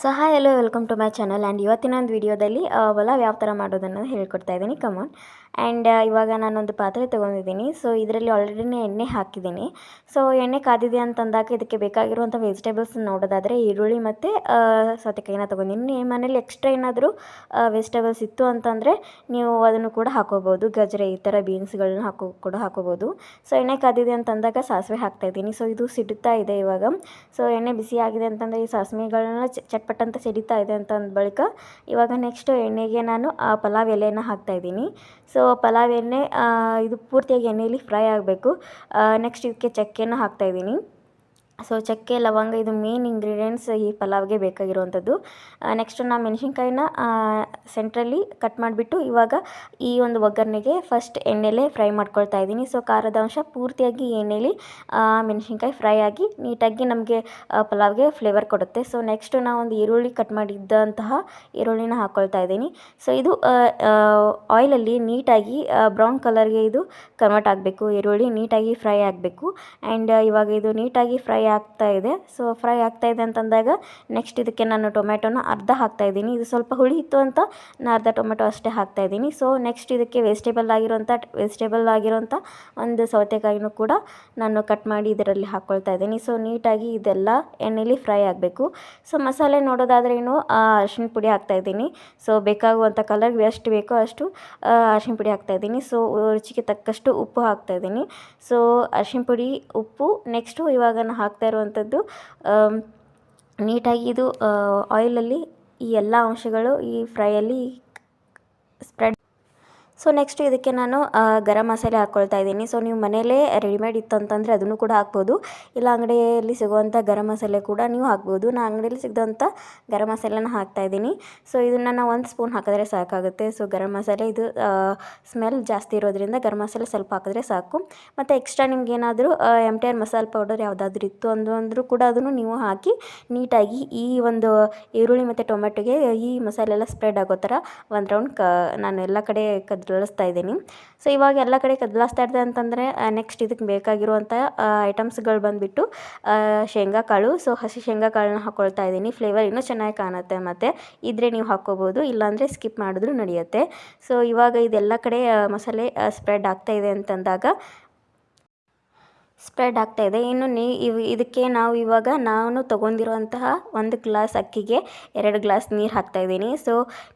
So hi hello welcome to my channel and ಇವತ್ತಿನ ಒಂದು ವಿಡಿಯೋದಲ್ಲಿ ಪಲಾವ್ ಯಾವ ಥರ ಮಾಡೋದನ್ನು ಹೇಳ್ಕೊಡ್ತಾ ಇದ್ದೀನಿ. ಕಮಾನ್ ಆ್ಯಂಡ್ ಇವಾಗ ನಾನೊಂದು ಪಾತ್ರೆ ತೊಗೊಂಡಿದ್ದೀನಿ. ಸೊ ಇದರಲ್ಲಿ ಆಲ್ರೆಡಿನೇ ಎಣ್ಣೆ ಹಾಕಿದ್ದೀನಿ. ಸೊ ಎಣ್ಣೆ ಕಾದಿದೆ ಅಂತಂದಾಗ ಇದಕ್ಕೆ ಬೇಕಾಗಿರುವಂಥ ವೆಜಿಟೇಬಲ್ಸ್ ನೋಡೋದಾದರೆ ಈರುಳ್ಳಿ ಮತ್ತು ಸೌತೆಕಾಯಿನ ತೊಗೊಂಡಿನಿ ನಿಮ್ಮ ಮನೇಲಿ ಎಕ್ಸ್ಟ್ರಾ ಏನಾದರೂ ವೆಜಿಟೇಬಲ್ಸ್ ಇತ್ತು ಅಂತಂದರೆ ನೀವು ಅದನ್ನು ಕೂಡ ಹಾಕೋಬೋದು. ಗಜರೆ ಈ ಥರ ಬೀನ್ಸ್ಗಳನ್ನ ಹಾಕೋ, ಕೂಡ ಹಾಕೋಬೋದು. ಸೊ ಎಣ್ಣೆ ಕಾದಿದೆ ಅಂತಂದಾಗ ಸಾಸಿವೆ ಹಾಕ್ತಾಯಿದ್ದೀನಿ ಸೊ ಇದು ಸಿಡುತ್ತಾ ಇದೆ ಇವಾಗ. ಸೊ ಎಣ್ಣೆ ಬಿಸಿ ಆಗಿದೆ ಅಂತಂದರೆ ಈ ಸಾಸಿವೆಗಳನ್ನ ಚಟ್ಪಟ್ ಅಂತ ಸಿಡಿತಾ ಇದೆ ಅಂತ ಅಂದ ಬಳಿಕ ಇವಾಗ ನೆಕ್ಸ್ಟ್ ಎಣ್ಣೆಗೆ ನಾನು, ಆ, ಪಲಾವ್ ಎಲೆಯನ್ನು ಹಾಕ್ತಾ ಇದ್ದೀನಿ. ಸೊ ಪಲಾವ್ ಎಣ್ಣೆ ಇದು ಪೂರ್ತಿಯಾಗಿ ಎಣ್ಣೆಯಲ್ಲಿ ಫ್ರೈ ಆಗಬೇಕು. ನೆಕ್ಸ್ಟ್ ಇದಕ್ಕೆ ಚಕ್ಕೆನ ಹಾಕ್ತಾಯಿದ್ದೀನಿ ಸೊ ಚಕ್ಕೆ, ಲವಂಗ ಇದು ಮೇನ್ ಇಂಗ್ರೀಡಿಯೆಂಟ್ಸ್ ಈ ಪಲಾವ್ಗೆ ಬೇಕಾಗಿರುವಂಥದ್ದು. ನೆಕ್ಸ್ಟ್ ನಾನು ಮೆಣಸಿನ್ಕಾಯಿನ ಸೆಂಟ್ರಲ್ಲಿ ಕಟ್ ಮಾಡಿಬಿಟ್ಟು ಇವಾಗ ಈ ಒಂದು ಒಗ್ಗರಣೆಗೆ ಫಸ್ಟ್ ಎಣ್ಣೆಲೆ ಫ್ರೈ ಮಾಡ್ಕೊಳ್ತಾ ಇದ್ದೀನಿ. ಸೊ ಖಾರದ ಅಂಶ ಪೂರ್ತಿಯಾಗಿ ಎಣ್ಣೆಲಿ ಮೆಣಸಿನ್ಕಾಯಿ ಫ್ರೈ ಆಗಿ ನೀಟಾಗಿ ನಮಗೆ ಪಲಾವ್ಗೆ ಫ್ಲೇವರ್ ಕೊಡುತ್ತೆ. ಸೊ ನೆಕ್ಸ್ಟು ನಾವು ಒಂದು ಈರುಳ್ಳಿ ಕಟ್ ಮಾಡಿದ್ದಂತಹ ಈರುಳ್ಳಿನ ಹಾಕ್ಕೊಳ್ತಾ ಇದ್ದೀನಿ. ಸೊ ಇದು ಆಯಿಲಲ್ಲಿ ನೀಟಾಗಿ ಬ್ರೌನ್ ಕಲರ್ಗೆ ಇದು ಕನ್ವರ್ಟ್ ಆಗಬೇಕು. ಈರುಳ್ಳಿ ನೀಟಾಗಿ ಫ್ರೈ ಆಗಬೇಕು. ಆ್ಯಂಡ್ ಇವಾಗ ಇದು ನೀಟಾಗಿ ಫ್ರೈ ಆಗ್ತಾ ಇದೆ. ಸೊ ಫ್ರೈ ಆಗ್ತಾ ಇದೆ ಅಂತಂದಾಗ ನೆಕ್ಸ್ಟ್ ಇದಕ್ಕೆ ನಾನು ಟೊಮೆಟೊನ ಅರ್ಧ ಹಾಕ್ತಾ ಇದ್ದೀನಿ. ಇದು ಸ್ವಲ್ಪ ಹುಳಿ ಇತ್ತು ಅಂತ ನಾನು ಅರ್ಧ ಟೊಮೆಟೊ ಅಷ್ಟೇ ಹಾಕ್ತಾ ಇದ್ದೀನಿ. ಸೊ ನೆಕ್ಸ್ಟ್ ಇದಕ್ಕೆ ವೆಜಿಟೇಬಲ್ ಆಗಿರೋಂಥ ವೆಜಿಟೇಬಲ್ ಆಗಿರೋಂಥ ಒಂದು ಸೌತೆಕಾಯಿನೂ ಕೂಡ ನಾನು ಕಟ್ ಮಾಡಿ ಇದರಲ್ಲಿ ಹಾಕ್ಕೊಳ್ತಾ ಇದ್ದೀನಿ. ಸೊ ನೀಟಾಗಿ ಇದೆಲ್ಲ ಎಣ್ಣೆಲಿ ಫ್ರೈ ಆಗಬೇಕು. ಸೊ ಮಸಾಲೆ ನೋಡೋದಾದ್ರೆ ಏನು ಅರಿಶಿಣ ಪುಡಿ ಹಾಕ್ತಾ ಇದ್ದೀನಿ. ಸೊ ಬೇಕಾಗುವಂಥ ಕಲರ್ ಎಷ್ಟು ಬೇಕೋ ಅಷ್ಟು ಅರ್ಶಿನ ಪುಡಿ ಹಾಕ್ತಾ ಇದ್ದೀನಿ. ಸೊ ರುಚಿಗೆ ತಕ್ಕಷ್ಟು ಉಪ್ಪು ಹಾಕ್ತಾ ಇದ್ದೀನಿ. ಸೊ ಅರ್ಶಿನ ಪುಡಿ, ಉಪ್ಪು ನೆಕ್ಸ್ಟು ಇವಾಗ ನಾನು ಹಾಕ್ತಾ ಇರುವಂಥದ್ದು. ನೀಟಾಗಿ ಇದು ಆಯಿಲಲ್ಲಿ ಈ ಎಲ್ಲ ಅಂಶಗಳು ಈ ಫ್ರೈಯಲ್ಲಿ ಸೊ ನೆಕ್ಸ್ಟ್ ಇದಕ್ಕೆ ನಾನು ಗರಂ ಮಸಾಲೆ ಹಾಕ್ಕೊಳ್ತಾ ಇದ್ದೀನಿ. ಸೊ ನೀವು ಮನೆಯಲ್ಲೇ ರೆಡಿಮೇಡ್ ಇತ್ತು ಅಂತಂದರೆ ಅದನ್ನು ಕೂಡ ಹಾಕ್ಬೋದು. ಇಲ್ಲ ಅಂಗಡಿಯಲ್ಲಿ ಸಿಗುವಂಥ ಗರಂ ಮಸಾಲೆ ಕೂಡ ನೀವು ಹಾಕ್ಬೋದು. ನಾನು ಅಂಗಡಿಯಲ್ಲಿ ಸಿಗದಂಥ ಗರಂ ಮಸಾಲೆನ ಹಾಕ್ತಾ ಇದ್ದೀನಿ. ಸೊ ಇದನ್ನು ನಾವು ಒಂದು ಸ್ಪೂನ್ ಹಾಕಿದ್ರೆ ಸಾಕಾಗುತ್ತೆ. ಸೊ ಗರಂ ಮಸಾಲೆ ಇದು ಸ್ಮೆಲ್ ಜಾಸ್ತಿ ಇರೋದ್ರಿಂದ ಗರಂ ಮಸಾಲೆ ಸ್ವಲ್ಪ ಹಾಕಿದ್ರೆ ಸಾಕು. ಮತ್ತು ಎಕ್ಸ್ಟ್ರಾ ನಿಮ್ಗೇನಾದರೂ M T R masala powder ಯಾವುದಾದ್ರೂ ಇತ್ತು ಅಂದು, ಅಂದರೂ ಕೂಡ ಅದನ್ನು ನೀವು ಹಾಕಿ ನೀಟಾಗಿ ಈ ಒಂದು ಈರುಳ್ಳಿ ಮತ್ತು ಟೊಮೆಟೊಗೆ ಈ ಮಸಾಲೆ ಎಲ್ಲ ಸ್ಪ್ರೆಡ್ ಆಗೋ ಥರ ಒಂದು ರೌಂಡ್ ಕ ನಾನು ಎಲ್ಲ ಕಡೆ ಕದ್ ಕದಲಿಸ್ತಾ ಇದ್ದೀನಿ. ಸೊ ಇವಾಗ ಎಲ್ಲ ಕಡೆ ಕದಲಿಸ್ತಾ ಇದ್ದೆ ಅಂತಂದರೆ ನೆಕ್ಸ್ಟ್ ಇದಕ್ಕೆ ಬೇಕಾಗಿರುವಂಥ ಐಟಮ್ಸ್ಗಳು ಬಂದುಬಿಟ್ಟು ಶೇಂಗಾ ಕಾಳು ಸೊ ಹಸಿ ಶೇಂಗಾ ಕಾಳನ್ನ ಹಾಕ್ಕೊಳ್ತಾ ಇದ್ದೀನಿ. ಫ್ಲೇವರ್ ಇನ್ನೂ ಚೆನ್ನಾಗಿ ಕಾಣುತ್ತೆ ಮತ್ತು. ಇದ್ರೆ ನೀವು ಹಾಕ್ಕೋಬೋದು. ಇಲ್ಲಾಂದರೆ ಸ್ಕಿಪ್ ಮಾಡಿದ್ರೂ ನಡೆಯುತ್ತೆ. ಸೊ ಇವಾಗ ಇದೆಲ್ಲ ಕಡೆ ಮಸಾಲೆ ಸ್ಪ್ರೆಡ್ ಆಗ್ತಾ ಇದೆ ಅಂತಂದಾಗ ಸ್ಪ್ರೆಡ್ ಆಗ್ತಾಯಿದೆ ಇನ್ನು ನೀ ಇವು ಇದಕ್ಕೆ ನಾವು ಇವಾಗ ನಾನು ತೊಗೊಂಡಿರುವಂತಹ ಒಂದು ಗ್ಲಾಸ್ ಅಕ್ಕಿಗೆ ಎರಡು ಗ್ಲಾಸ್ ನೀರು ಹಾಕ್ತಾಯಿದ್ದೀನಿ ಸೊ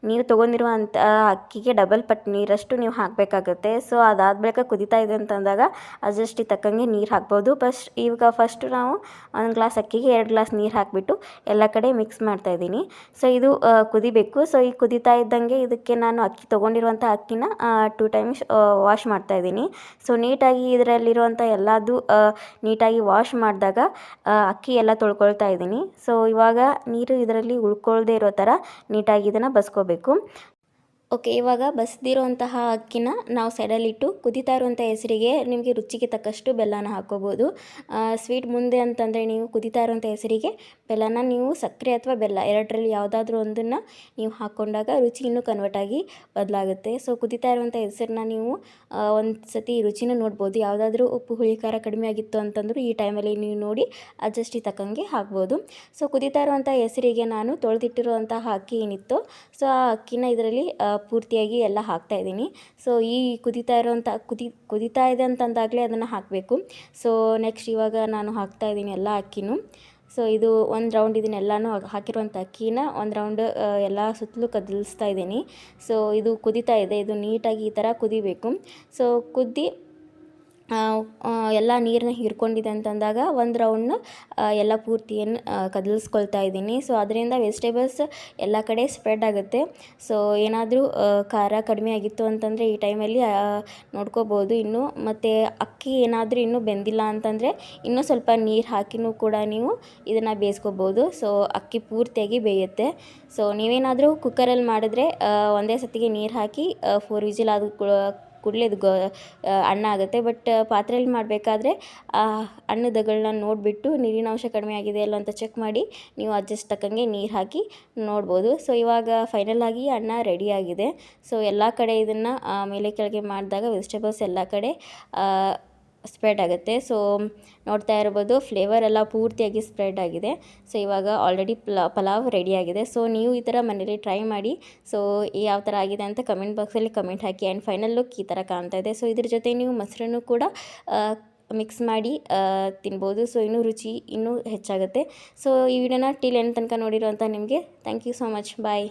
ನೀವು ತೊಗೊಂಡಿರುವಂಥ ಅಕ್ಕಿಗೆ ಡಬಲ್ ಪಟ್ ನೀರಷ್ಟು ನೀವು ಹಾಕಬೇಕಾಗುತ್ತೆ. ಸೊ ಅದಾದ ಬಳಿಕ ಕುದೀತಾ ಇದೆ ಅಂತಂದಾಗ ಅದಷ್ಟು ತಕ್ಕಂಗೆ ನೀರು ಹಾಕ್ಬೋದು. ಫಸ್ಟ್ ಇವಾಗ ಫಸ್ಟು ನಾವು ಒಂದು ಗ್ಲಾಸ್ ಅಕ್ಕಿಗೆ ಎರಡು ಗ್ಲಾಸ್ ನೀರು ಹಾಕಿಬಿಟ್ಟು ಎಲ್ಲ ಕಡೆ ಮಿಕ್ಸ್ ಮಾಡ್ತಾಯಿದ್ದೀನಿ ಸೊ ಇದು ಕುದಿಬೇಕು. ಸೊ ಈ ಕುದಿತಾ ಇದ್ದಂಗೆ ಇದಕ್ಕೆ ನಾನು ಅಕ್ಕಿ ತೊಗೊಂಡಿರುವಂಥ ಅಕ್ಕಿನ ಟೂ ಟೈಮ್ಸ್ ವಾಶ್ ಮಾಡ್ತಾ ಇದ್ದೀನಿ. ಸೊ ನೀಟಾಗಿ ಇದರಲ್ಲಿರುವಂಥ ಎಲ್ಲದು ನೀಟಾಗಿ ವಾಶ್ ಮಾಡಿದಾಗ ಅಕ್ಕಿ ಎಲ್ಲ ತೊಳ್ಕೊಳ್ತಾ ಇದ್ದೀನಿ. ಸೊ ಇವಾಗ ನೀರು ಇದರಲ್ಲಿ ಉಳ್ಕೊಳ್ಳದೆ ಇರೋ ಥರ ನೀಟಾಗಿ ಇದನ್ನು ಬಸ್ಕೋಬೇಕು. ಓಕೆ ಇವಾಗ ಬಸ್ದಿರುವಂತಹ ಅಕ್ಕಿನ ನಾವು ಸೈಡಲ್ಲಿಟ್ಟು ಕುದಿತಾ ಇರುವಂಥ ಹೆಸರಿಗೆ ನಿಮಗೆ ರುಚಿಗೆ ತಕ್ಕಷ್ಟು ಬೆಲ್ಲನ ಹಾಕೋಬೋದು. ಸ್ವೀಟ್ ಮುಂದೆ ಅಂತಂದರೆ ನೀವು ಕುದಿತಾ ಇರುವಂಥ ಹೆಸರಿಗೆ ಬೆಲ್ಲನ, ನೀವು ಸಕ್ಕರೆ ಅಥವಾ ಬೆಲ್ಲ ಎರಡರಲ್ಲಿ ಯಾವುದಾದ್ರೂ ಒಂದನ್ನು ನೀವು ಹಾಕ್ಕೊಂಡಾಗ ರುಚಿ ಇನ್ನೂ ಕನ್ವರ್ಟ್ ಆಗಿ ಬದಲಾಗುತ್ತೆ. ಸೊ ಕುದಿತಾ ಇರುವಂಥ ಹೆಸರನ್ನ ನೀವು ಒಂದು ಸತಿ ರುಚಿನೂ ನೋಡ್ಬೋದು. ಯಾವುದಾದ್ರೂ ಉಪ್ಪು, ಹುಳಿ, ಖಾರ ಕಡಿಮೆ ಆಗಿತ್ತು ಅಂತಂದರೂ ಈ ಟೈಮಲ್ಲಿ ನೀವು ನೋಡಿ ಅಡ್ಜಸ್ಟಿ ತಕ್ಕಂಗೆ ಹಾಕ್ಬೋದು. ಸೊ ಕುದಿತಾ ಇರುವಂಥ ಹೆಸರಿಗೆ ನಾನು ತೊಳೆದಿಟ್ಟಿರುವಂತಹ ಅಕ್ಕಿ ಏನಿತ್ತು ಸೊ ಆ ಅಕ್ಕಿನ ಇದರಲ್ಲಿ ಪೂರ್ತಿಯಾಗಿ ಎಲ್ಲ ಹಾಕ್ತಾಯಿದ್ದೀನಿ ಸೊ ಈ ಕುದೀತಾ ಇರೋವಂಥ ಕುದಿ, ಕುದೀತಾ ಇದೆ ಅಂತಂದಾಗಲೇ ಅದನ್ನು ಹಾಕಬೇಕು. ಸೊ ನೆಕ್ಸ್ಟ್ ಇವಾಗ ನಾನು ಹಾಕ್ತಾ ಇದ್ದೀನಿ ಎಲ್ಲ ಅಕ್ಕಿನೂ. ಸೊ ಇದು ಒಂದು ರೌಂಡ್ ಇದನ್ನೆಲ್ಲಾನು ಹಾಕಿರುವಂಥ ಅಕ್ಕಿನ ಒಂದು ರೌಂಡ್ ಎಲ್ಲ ಸುತ್ತಲೂ ಕದಲಿಸ್ತಾ ಇದ್ದೀನಿ. ಸೊ ಇದು ಕುದೀತಾ ಇದೆ. ಇದು ನೀಟಾಗಿ ಈ ಥರ ಕುದಿಬೇಕು. ಸೊ ಕುದ್ದಿ ಎಲ್ಲ ನೀರನ್ನ ಹೀರ್ಕೊಂಡಿದೆ ಅಂತಂದಾಗ ಒಂದು ರೌಂಡ್ನ ಎಲ್ಲ ಪೂರ್ತಿಯನ್ನು ಕದಲಿಸ್ಕೊಳ್ತಾ ಇದ್ದೀನಿ. ಸೊ ಅದರಿಂದ ವೆಜಿಟೇಬಲ್ಸ್ ಎಲ್ಲ ಕಡೆ ಸ್ಪ್ರೆಡ್ ಆಗುತ್ತೆ. ಸೊ ಏನಾದರೂ ಖಾರ ಕಡಿಮೆ ಆಗಿತ್ತು ಅಂತಂದರೆ ಈ ಟೈಮಲ್ಲಿ ನೋಡ್ಕೋಬೋದು ಇನ್ನು. ಮತ್ತು ಅಕ್ಕಿ ಏನಾದರೂ ಇನ್ನೂ ಬೆಂದಿಲ್ಲ ಅಂತಂದರೆ ಇನ್ನೂ ಸ್ವಲ್ಪ ನೀರು ಹಾಕಿನೂ ಕೂಡ ನೀವು ಇದನ್ನು ಬೇಯಿಸ್ಕೋಬೋದು. ಸೊ ಅಕ್ಕಿ ಪೂರ್ತಿಯಾಗಿ ಬೇಯುತ್ತೆ. ಸೊ ನೀವೇನಾದರೂ ಕುಕ್ಕರಲ್ಲಿ ಮಾಡಿದ್ರೆ ಒಂದೇ ಸತಿಗೆ ನೀರು ಹಾಕಿ ಫೋರ್ ವಿಜಿಲ್ ಆದ ಕೂಡಲೇ ಅದು ಗೊ ಅನ್ನ ಆಗುತ್ತೆ. ಬಟ್ ಪಾತ್ರೆಯಲ್ಲಿ ಮಾಡಬೇಕಾದ್ರೆ ಅನ್ನದಗಳನ್ನ ನೋಡಿಬಿಟ್ಟು ನೀರಿನ ಅಂಶ ಕಡಿಮೆ ಆಗಿದೆ ಅಲ್ಲ ಅಂತ ಚೆಕ್ ಮಾಡಿ, ನೀವು ಅಡ್ಜಸ್ಟ್ ತಕ್ಕಂಗೆ ನೀರು ಹಾಕಿ ನೋಡ್ಬೋದು. ಸೊ, ಇವಾಗ ಫೈನಲ್ ಆಗಿ ಅನ್ನ ರೆಡಿಯಾಗಿದೆ ಸೊ, ಎಲ್ಲ ಕಡೆ ಇದನ್ನು ಮೇಲೆ ಕೆಳಗೆ ಮಾಡಿದಾಗ ವೆಜಿಟೇಬಲ್ಸ್ ಎಲ್ಲ ಕಡೆ ಸ್ಪ್ರೆಡ್ ಆಗುತ್ತೆ. ಸೊ ನೋಡ್ತಾ ಇರ್ಬೋದು ಫ್ಲೇವರ್ ಎಲ್ಲ ಪೂರ್ತಿಯಾಗಿ ಸ್ಪ್ರೆಡ್ ಆಗಿದೆ. ಸೊ ಇವಾಗ ಆಲ್ರೆಡಿ ಪ್ಲ ಪಲಾವ್ ರೆಡಿ ಆಗಿದೆ. ಸೊ ನೀವು ಈ ಥರ ಮನೇಲಿ ಟ್ರೈ ಮಾಡಿ. ಸೊ ಯಾವ ಥರ ಆಗಿದೆ ಅಂತ ಕಮೆಂಟ್ ಬಾಕ್ಸಲ್ಲಿ ಕಮೆಂಟ್ ಹಾಕಿ. ಆ್ಯಂಡ್ ಫೈನಲ್ ಲುಕ್ ಈ ಥರ ಕಾಣ್ತಾ ಇದೆ. ಸೊ ಇದ್ರ ಜೊತೆ ನೀವು ಮೊಸರನ್ನು ಕೂಡ ಮಿಕ್ಸ್ ಮಾಡಿ ತಿನ್ಬೋದು. ಸೊ ಇನ್ನೂ ರುಚಿ ಇನ್ನೂ ಹೆಚ್ಚಾಗುತ್ತೆ. ಸೊ ಈ ವಿಡಿಯೋನ ಟಿಲ್ ಎಂಡ್ ತನಕ ನೋಡಿರೋ ಅಂತ ನಿಮಗೆ thank you so much bye